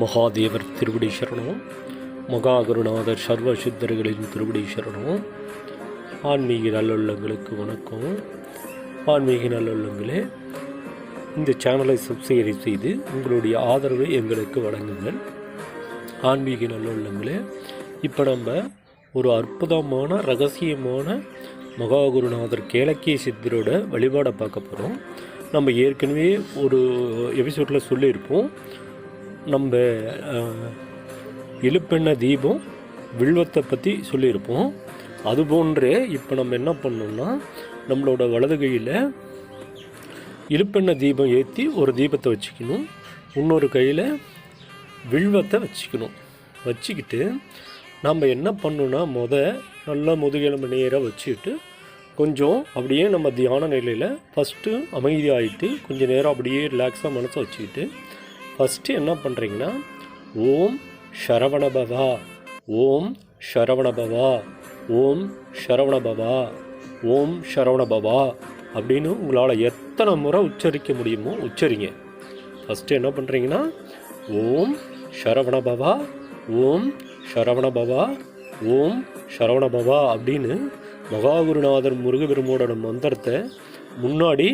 மகாதேவர் திருவடி சரணம் மகாகுருநாதர் சர்வ சித்தர்களின் திருவடி சரணம் ஆன்மீக நல்லுள்ளங்களுக்கு வணக்கம். ஆன்மீக நல்லுள்ளங்களே இந்த சேனலை சப்ஸ்கிரைப் செய்து உங்களுடைய ஆதரவை எங்களுக்கு வழங்குங்கள். ஆன்மீக நல்லுள்ளங்களே இப்போ நம்ம ஒரு அற்புதமான ரகசியமான மகாகுருநாதர் கேளக்கிய சித்தரோட வழிபாடை பார்க்க போகிறோம் நம்ம ஏற்கனவே ஒரு எபிசோடில் சொல்லியிருப்போம். நம்ம அஹ், தீபம் வில்வத்தை பற்றி சொல்லியிருப்போம். அது போன்றே இப்போ நம்ம என்ன பண்ணோம்னா நம்மளோட வலது கையில் இழுப்பெண்ண தீபம் ஏற்றி ஒரு தீபத்தை வச்சுக்கணும். இன்னொரு கையில் வில்வத்தை வச்சுக்கணும். வச்சுக்கிட்டு நம்ம என்ன பண்ணணும்னா முத நல்லா முதுகெலும்பு நேராக வச்சுக்கிட்டு கொஞ்சம் அப்படியே நம்ம தியான நிலையில் ஃபஸ்ட்டு அமைதியாகிட்டு கொஞ்சம் நேரம் அப்படியே ரிலாக்ஸாக மனசை வச்சுக்கிட்டு ஃபஸ்ட்டு என்ன பண்ணுறீங்கன்னா ஓம் சரவணபவா ஓம் சரவணபவா ஓம் சரவணபவா ஓம் சரவணபவா அப்படின்னு உங்களால் எத்தனை முறை உச்சரிக்க முடியுமோ உச்சரிங்க. ஃபஸ்ட்டு என்ன பண்ணுறீங்கன்னா ஓம் சரவணபவா ஓம் ஷரவணபவா ஓம் சரவணபவா அப்படின்னு மகாகுருநாதர் முருகபெருமோட மந்திரத்தை முன்னாடி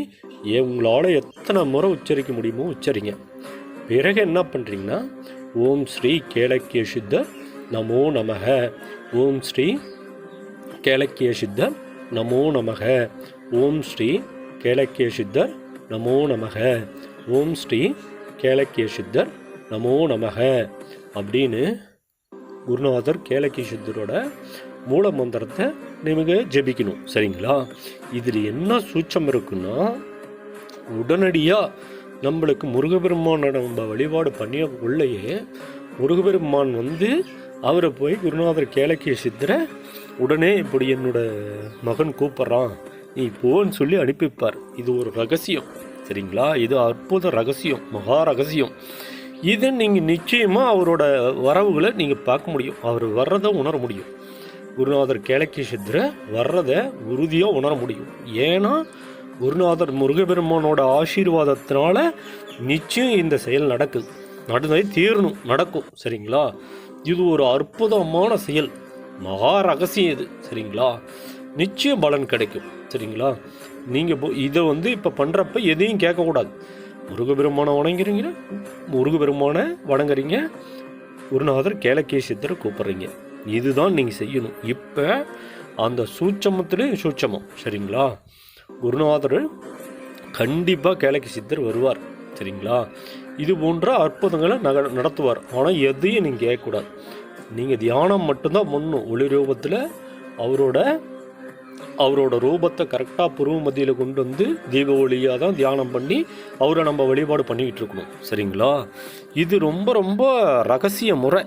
உங்களால் எத்தனை முறை உச்சரிக்க முடியுமோ உச்சரிங்க. பிறகு என்ன பண்ணுறீங்கன்னா ஓம் ஸ்ரீ கேளக்கிய சித்தர் நமோ நமக. ஓம் ஸ்ரீ கேளக்கிய சித்தர் நமோ நமக. ஓம் ஸ்ரீ கேளக்கிய சித்தர் நமோ நமக. ஓம் ஸ்ரீ கேளக்கிய சித்தர் நமோ நமக. அப்படின்னு குருநாதர் கேளக்கிய சித்தரோட மூல மந்திரத்தை நிமிக ஜெபிக்கணும். சரிங்களா? இதில் என்ன சூட்சம் இருக்குன்னா உடனடியாக நம்மளுக்கு முருகபெருமானோட நம்ம வழிபாடு பண்ணிய உள்ளேயே முருகபெருமான் வந்து அவரை போய் குருநாதர் கேளக்கிய சித்தரை உடனே இப்படி என்னோட மகன் கூப்பிட்றான் நீ போன்னு சொல்லி அனுப்பிப்பார். இது ஒரு ரகசியம் சரிங்களா? இது அற்புத ரகசியம் மகா ரகசியம். இதை நீங்கள் நிச்சயமாக அவரோட வரவுகளை நீங்கள் பார்க்க முடியும். அவர் வர்றதை உணர முடியும். குருநாதர் கேளக்கிய சித்தரை வர்றதை உறுதியாக உணர முடியும். ஏன்னா குருநாதர் முருகபெருமானோட ஆசீர்வாதத்தினால நிச்சயம் இந்த செயல் நடக்குது. நடந்தே தீரணும் நடக்கும். சரிங்களா? இது ஒரு அற்புதமான செயல். மகா ரகசியம் இது. சரிங்களா? நிச்சயம் பலன் கிடைக்கும். சரிங்களா? நீங்கள் இதை வந்து இப்போ பண்ணுறப்ப எதையும் கேட்கக்கூடாது. முருகபெருமானை வணங்குறீங்க. முருகபெருமானை வணங்குறீங்க. குருநாதர் கேளக்கிய சித்தரை கூப்பிட்றீங்க. இதுதான் நீங்கள் செய்யணும். இப்போ அந்த சூட்சமத்துலேயும் சூட்சமம். சரிங்களா? குருநாதர் கண்டிப்பாக கேளக்கி சித்தர் வருவார் சரிங்களா? இது போன்ற அற்புதங்களை நக நடத்துவார். ஆனால் எதையும் நீங்கள் கேட்கக்கூடாது. நீங்கள் தியானம் மட்டும்தான் பண்ணணும். ஒளி ரூபத்தில் அவரோட அவரோட ரூபத்தை கரெக்டாக புருவ மத்தியில் கொண்டு வந்து தீப ஒளியாக தான் தியானம் பண்ணி அவரை நம்ம வழிபாடு பண்ணிக்கிட்டு இருக்கணும் சரிங்களா? இது ரொம்ப ரொம்ப ரகசிய முறை.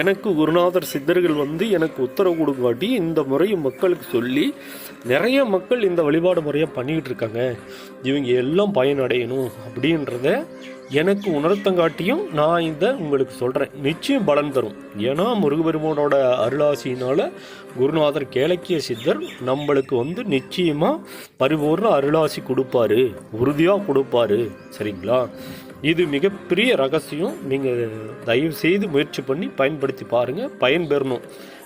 எனக்கு குருநாதர் சித்தர்கள் வந்து எனக்கு உத்தரவு கொடுக்காட்டி இந்த முறையை மக்களுக்கு சொல்லி நிறைய மக்கள் இந்த வழிபாடு முறையை பண்ணிக்கிட்டு இருக்காங்க. இவங்க எல்லாம் பயனடையணும் அப்படின்றத எனக்கு உணர்த்தங்காட்டியும் நான் இதை உங்களுக்கு சொல்கிறேன் நிச்சயம் பலன் தரும். ஏன்னா முருகபெருமானோட அருளாசியினால் குருநாதர் கேளக்கிய சித்தர் நம்மளுக்கு வந்து நிச்சயமாக பரிபூர்ண அருளாசி கொடுப்பாரு. உறுதியாக கொடுப்பாரு. சரிங்களா? இது மிகப்பெரிய ரகசியம். நீங்கள் தயவு செய்து முயற்சி பண்ணி பயன்படுத்தி பாருங்கள் பயன் பெறணும்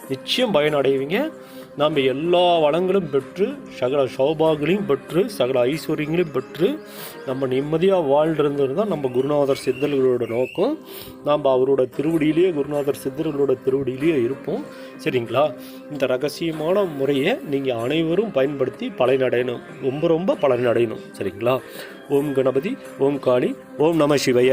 நிச்சயம் பயனடைவீங்க. நாம் எல்லா வளங்களும் பெற்று சகல சௌபாகங்களையும் பெற்று சகல ஐஸ்வர்யங்களையும் பெற்று நம்ம நிம்மதியாக வாழ்றது தான் நம்ம குருநாதர் சித்தர்களோட நோக்கம். நாம் அவரோட திருவடியிலேயே குருநாதர் சித்தர்களோட திருவடியிலேயே இருப்போம். சரிங்களா? இந்த ரகசியமான முறையை நீங்கள் அனைவரும் பயன்படுத்தி பலனடையணும். ரொம்ப ரொம்ப பலனடையணும். சரிங்களா? ஓம் கணபதி ஓம் காளி ஓம் நம சிவய.